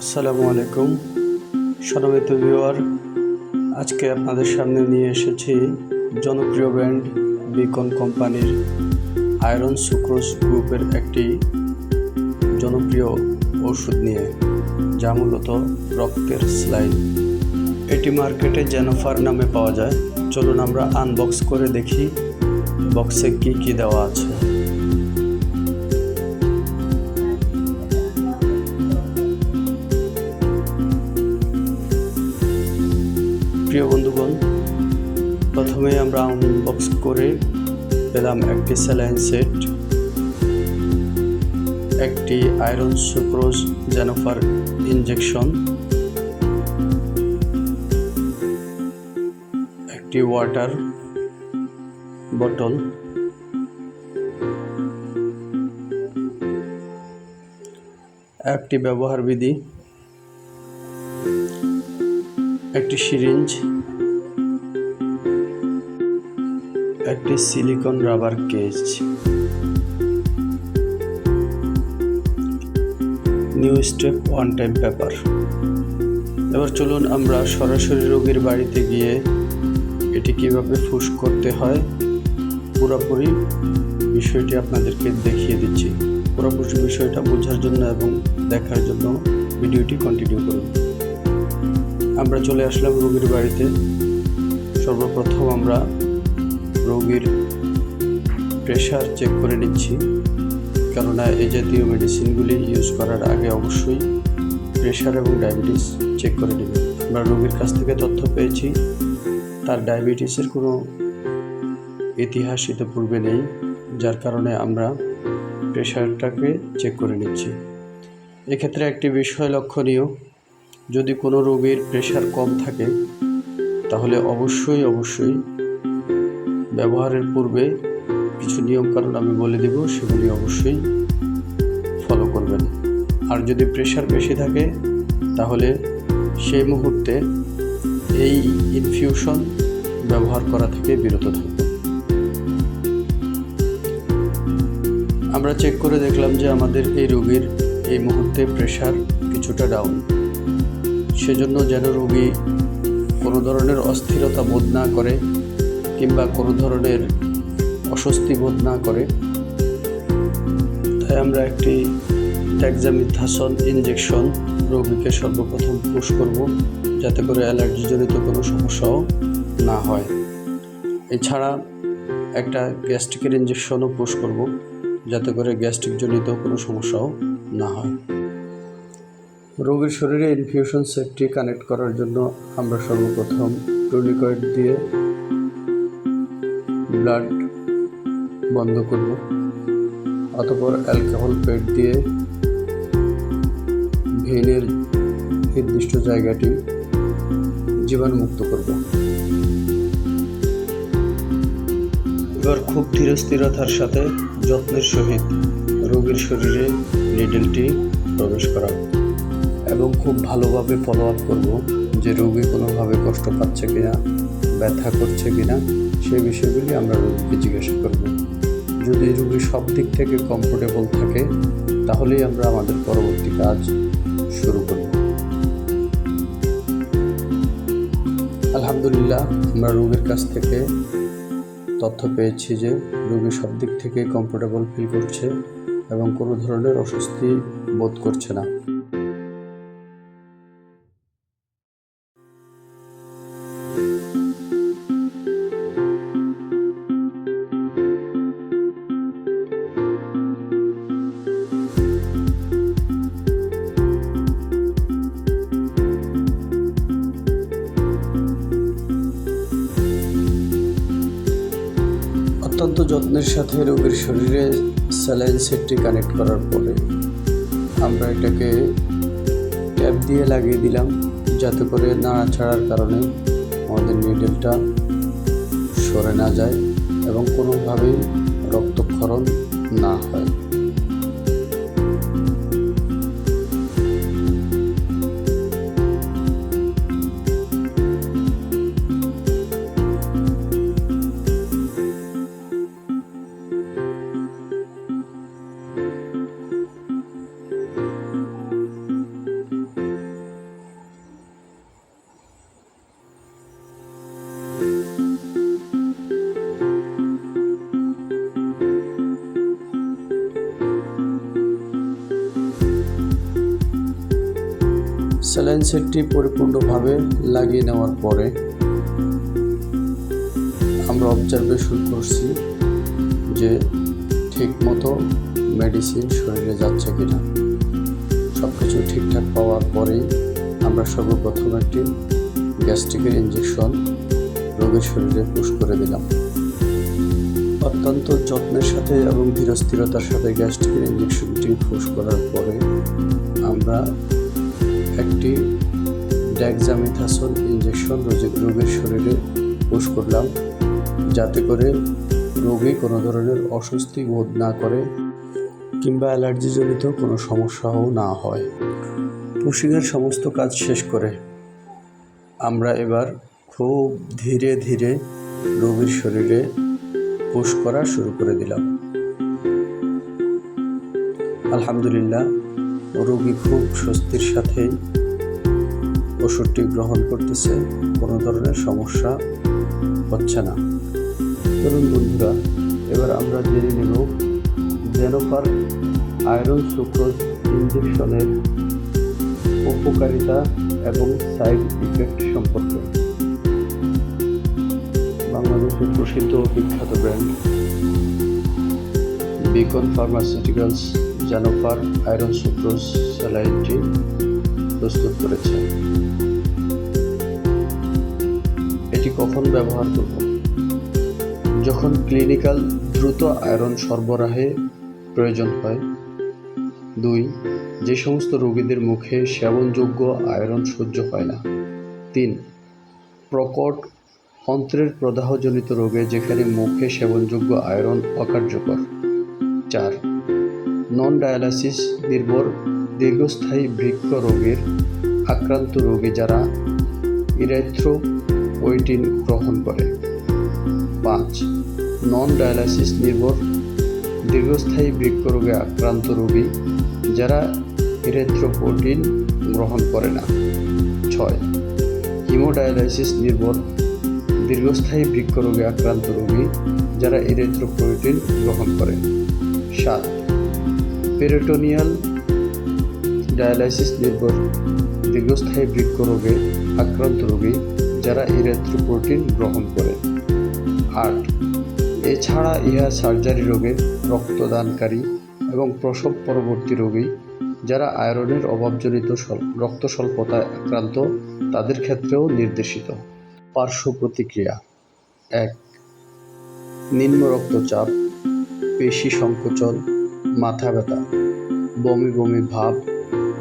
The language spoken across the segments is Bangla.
আসসালামু আলাইকুম। সনমিত ভিউয়ার, আজকে আপনাদের সামনে নিয়ে এসেছি জনপ্রিয় ব্র্যান্ড বিকন কোম্পানির আয়রন সুক্রোজ গ্রুপের একটি জনপ্রিয় ওষুধ নিয়ে, যা মূলত রক্তের স্লাইন। এটি মার্কেটে জেনোফার নামে পাওয়া যায়। চলুন আমরা আনবক্স করে দেখি বক্সে কী কী দেওয়া আছে। প্রিয় বন্ধুগণ, প্রথমে আমরা আনবক্স করে পেলাম একটি স্যালাইন সেট একটি আয়রন সুক্রোজ জেনোফার ইনজেকশন একটি ওয়াটার বটল একটি ব্যবহার বিধি একটি সিরিঞ্জ, একটি silicon rubber cage. New step one time paper এবার চলুন আমরা সরাসরি রোগীর বাড়িতে গিয়ে এটি কীভাবে ফুস করতে হয়, পুরোপুরি বিষয়টি আপনাদেরকে দেখিয়ে দিচ্ছি। পুরোপুরি বিষয়টা বোঝার জন্য এবং দেখার জন্য ভিডিওটি কন্টিনিউ করুন। আমরা চলে আসলাম রোগীর বাড়িতে। সর্বপ্রথম আমরা রোগীর প্রেশার চেক করে নিচ্ছি। কেননা এই জাতীয় মেডিসিনগুলি ইউজ করার আগে অবশ্যই প্রেশার এবং ডায়াবেটিস চেক করে নেবেন। আমরা রোগীর কাছ থেকে তথ্য পেয়েছি। তার ডায়াবেটিসের কোনো ইতিহাস ইতিপূর্বে নেই, যার কারণে আমরা প্রেশারটাকে চেক করে নিচ্ছি। এক্ষেত্রে একটি বিষয় লক্ষণীয় যদি কোনো রোগীর প্রেশার কম থাকে, তাহলে অবশ্যই অবশ্যই ব্যবহারের পূর্বে কিছু নিয়মকানুন আমি বলে দেব, সেগুলি অবশ্যই ফলো করবেন। আর যদি প্রেশার বেশি থাকে, তাহলে সেই মুহূর্তে এই ইনফিউশন ব্যবহার করা থেকে বিরত থাকবে আমরা চেক করে দেখলাম যে আমাদের এই রোগীর এই মুহূর্তে প্রেশার কিছুটা ডাউন সেজন্য যেন রোগী কোনো ধরনের অস্থিরতা বোধ না করে কিংবা কোনো ধরনের অস্বস্তি বোধ না করে। তাই আমরা একটি ট্যাক্সামিথাসন ইনজেকশন রোগীকে সর্বপ্রথম পুশ করব যাতে করে অ্যালার্জিজনিত কোনো সমস্যাও না হয়। এছাড়া একটা গ্যাস্ট্রিকের ইঞ্জেকশনও পুশ করব যাতে করে গ্যাস্ট্রিকজনিত কোনো সমস্যাও না হয়। রোগীর শরীরে ইনফিউশন সেটটি কানেক্ট করার জন্য আমরা সর্বপ্রথম টুনিকয়েড দিয়ে ব্লাড বন্ধ করব, অতপর অ্যালকোহল পেড দিয়ে ভেনের নির্দিষ্ট জায়গাটি জীবাণুমুক্ত করব। এবার খুব ধীর স্থিরতার সাথে যত্নের সহিত রোগীর শরীরে নিডেলটি প্রবেশ করাবো। এবং খুব ভালোভাবে ফলো আপ করব যে রোগী কোনোভাবে কষ্ট পাচ্ছে কিনা, ব্যথা করছে কিনা, সেই বিষয়গুলি আমরা রোগীকে জিজ্ঞাসা করব। যদি রোগী সব দিক থেকে কমফোর্টেবল থাকে, তাহলেই আমরা আমাদের পরবর্তী কাজ শুরু করব। আলহামদুলিল্লাহ, আমরা রোগীর কাছ থেকে তথ্য পেয়েছি যে রোগী সব দিক থেকে কমফোর্টেবল ফিল করছে এবং কোনো ধরনের অস্বস্তি বোধ করছে না। যত্নের সাথে রোগীর শরীরে স্যালাইন সেটটি কানেক্ট করার পরে আমরা এটাকে ট্যাপ দিয়ে লাগিয়ে দিলাম, যাতে করে নাড়াছাড়ার কারণে আমাদের নিডেলটা সরে না যায় এবং কোনোভাবেই রক্তক্ষরণ না হয়। স্যালাইন সেটটি পরিপূর্ণভাবে লাগিয়ে নেওয়ার পরে আমরা অবজারভেশন করছি যে ঠিকমতো মেডিসিন শরীরে যাচ্ছে কিনা। সব কিছু ঠিকঠাক পাওয়ার পরেই আমরা সর্বপ্রথম একটি গ্যাস্ট্রিকের ইঞ্জেকশন রোগীর শরীরে পুশ করে দিলাম। অত্যন্ত যত্নের সাথে এবং ধীরস্থিরতার সাথে গ্যাস্ট্রিকের ইঞ্জেকশনটি পুশ করার পরে আমরা একটি ড্যাক্সামিথাসন ইঞ্জেকশন রোগীর শরীরে পুশ করলাম, যাতে করে রোগী কোনো ধরনের অস্বস্তি বোধ না করে কিংবা অ্যালার্জিজনিত কোনো সমস্যাও না হয়। পুশিংয়ের সমস্ত কাজ শেষ করে আমরা এবার খুব ধীরে ধীরে রোগীর শরীরে পুশ করা শুরু করে দিলাম। আলহামদুলিল্লাহ রোগী খুব স্বস্তির সাথে ওষুধটি গ্রহণ করতেছে, কোনো ধরনের সমস্যা হচ্ছে না। ধরুন বন্ধুরা, এবার আমরা জেনে নেব জেনোফার আয়রন সুক্রোজ ইঞ্জেকশনের উপকারিতা এবং সাইড ইফেক্ট সম্পর্কে। বাংলাদেশের প্রসিদ্ধ বিখ্যাত brand, Beacon pharmaceuticals. Xenofer iron sucrose স্যালাইনটি প্রস্তুত করেছে। এটি কখন ব্যবহার করব? যখন ক্লিনিক্যাল দ্রুত আয়রন সরবরাহে প্রয়োজন হয়। দুই, যে সমস্ত রোগীদের মুখে সেবনযোগ্য আয়রন সহ্য হয় না। তিন, প্রকট অন্ত্রের প্রদাহজনিত রোগে যেখানে মুখে সেবনযোগ্য আয়রন অকার্যকর। চার নন ডায়ালাইসিস নির্ভর দীর্ঘস্থায়ী বৃক্ষ রোগের আক্রান্ত রোগী যারা ইরেথ্রোপোয়েটিন গ্রহণ করে। পাঁচ নন ডায়ালাসিস নির্ভর দীর্ঘস্থায়ী বৃক্ক রোগে আক্রান্ত রোগী যারা ইরেথ্রোপোটিন গ্রহণ করে না। ছয় হিমোডায়ালাইসিস নির্ভর দীর্ঘস্থায়ী বৃক্ক রোগে আক্রান্ত রোগী যারা ইরেথ্রোপোটিন গ্রহণ করে। সাত পেরিটোনিয়াল ডায়ালাইসিস নির্ভর দীর্ঘস্থায়ী বৃক্ক রোগে আক্রান্ত রোগী যারা ইরেথ্রোপ্রোটিন গ্রহণ করে। আট এছাড়া ইহা সার্জারি রোগের রক্তদানকারী এবং প্রসব পরবর্তী রোগী যারা আয়রনের অভাবজনিত রক্ত স্বল্পতায় আক্রান্ত, তাদের ক্ষেত্রেও নির্দেশিত। পার্শ্ব প্রতিক্রিয়া। এক, নিম্ন রক্তচাপ, পেশি সংকোচন মাথা ব্যথা, বমি বমি ভাব,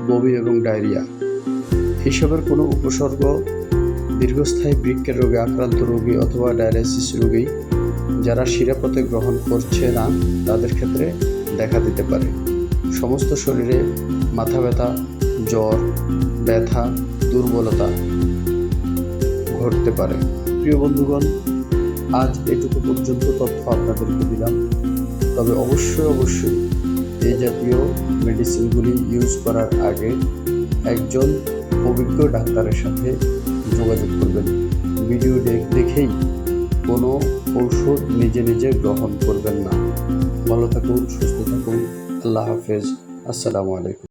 বমি এবং ডায়রিয়া। এসবের কোনো উপসর্গ দীর্ঘস্থায়ী বৃক্ষের রোগে আক্রান্ত রোগী অথবা ডায়ালাইসিস রোগী যারা শিরাপথে গ্রহণ করছে না, তাদের ক্ষেত্রে দেখা দিতে পারে। সমস্ত শরীরে মাথা ব্যথা, জ্বর, ব্যথা, দুর্বলতা ঘটতে পারে। প্রিয় বন্ধুগণ, আজ এটুকু পর্যন্ত তথ্য আপনাদেরকে দিলাম। তবে অবশ্যই অবশ্যই এই জাতীয় মেডিসিনগুলি ইউজ করার আগে একজন অভিজ্ঞ ডাক্তারের সাথে যোগাযোগ করবেন। ভিডিও দেখ- দেখেই কোনো ঔষধ নিজে নিজে গ্রহণ করবেন না। ভালো থাকুন, সুস্থ থাকুন। আল্লাহ হাফেজ। আসসালামু আলাইকুম।